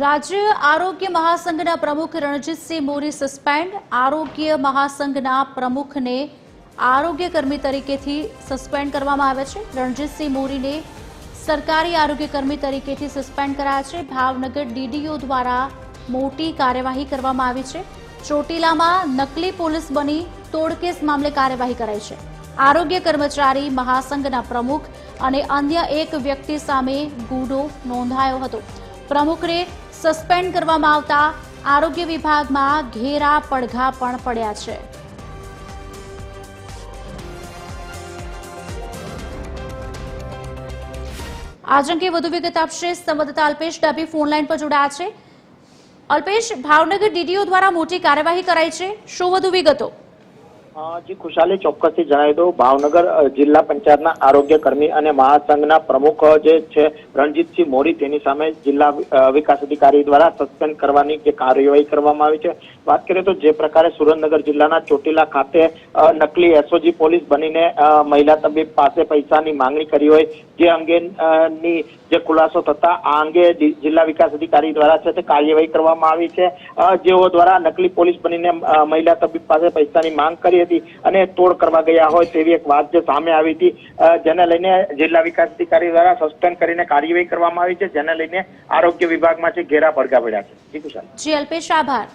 રાજ્ય આરોગ્ય મહાસંઘના પ્રમુખ રણજીતસિંહ મોરી સસ્પેન્ડ. આરોગ્ય મહાસંઘના પ્રમુખને આરોગ્ય કર્મી તરીકેથી સસ્પેન્ડ કરવામાં આવે છે. રણજીતસિંહ મોરીને સરકારી આરોગ્ય કર્મી તરીકેથી સસ્પેન્ડ કરાયા છે. ભાવનગર ડીડીઓ દ્વારા મોટી કાર્યવાહી કરવામાં આવી છે. ચોટીલામાં નકલી પોલીસ બની તોડકેસ મામલે કાર્યવાહી કરાઈ છે. આરોગ્ય કર્મચારી મહાસંઘના પ્રમુખ અને અન્ય એક વ્યક્તિ સામે ગુનો નોંધાયો હતો. પ્રમુખને સસ્પેન્ડ કરવામાં આવતા આરોગ્ય વિભાગમાં ઘેરા પડઘા પણ પડ્યા છે. આજ અંગે વધુ વિગત આપશે સંવાદદાતા અલ્પેશ ડાભી ફોનલાઈન પર જોડાયા છે. અલ્પેશ, ભાવનગર ડીડીઓ દ્વારા મોટી કાર્યવાહી કરાઈ છે. શું વધુ વિગતો? જી, ખુશાલી ચોક્કસથી જણાવી દઉં. ભાવનગર જિલ્લા પંચાયતના આરોગ્ય કર્મી અને મહાસંઘના પ્રમુખ જે છે, રણજીતસિંહ મોરી તેની સામે જિલ્લા વિકાસ અધિકારી દ્વારા સસ્પેન્ડ કરવાની જે કાર્યવાહી કરવામાં આવી છે. વાત કરીએ તો જે પ્રકારે સુરેન્દ્રનગર જિલ્લાના ચોટીલા ખાતે નકલી એસઓજી પોલીસ બનીને મહિલા તબીબ પાસે પૈસાની માંગણી કરી હોય, જે અંગેની જે ખુલાસો થતા આ અંગે જિલ્લા વિકાસ અધિકારી દ્વારા છે તે કાર્યવાહી કરવામાં આવી છે. જેઓ દ્વારા નકલી પોલીસ બનીને મહિલા તબીબ પાસે પૈસાની માંગ કરી હતી અને તોડ કરવા ગયા હોય તેવી એક વાત જે સામે આવી હતી. જેને લઈને જિલ્લા વિકાસ અધિકારી દ્વારા સસ્પેન્ડ કરીને કાર્યવાહી કરવામાં આવી છે, જેને લઈને આરોગ્ય વિભાગમાં છે ઘેરા પડઘા પડ્યા છે. જી કુશાલ. જી, અલ્પેશ, આભાર.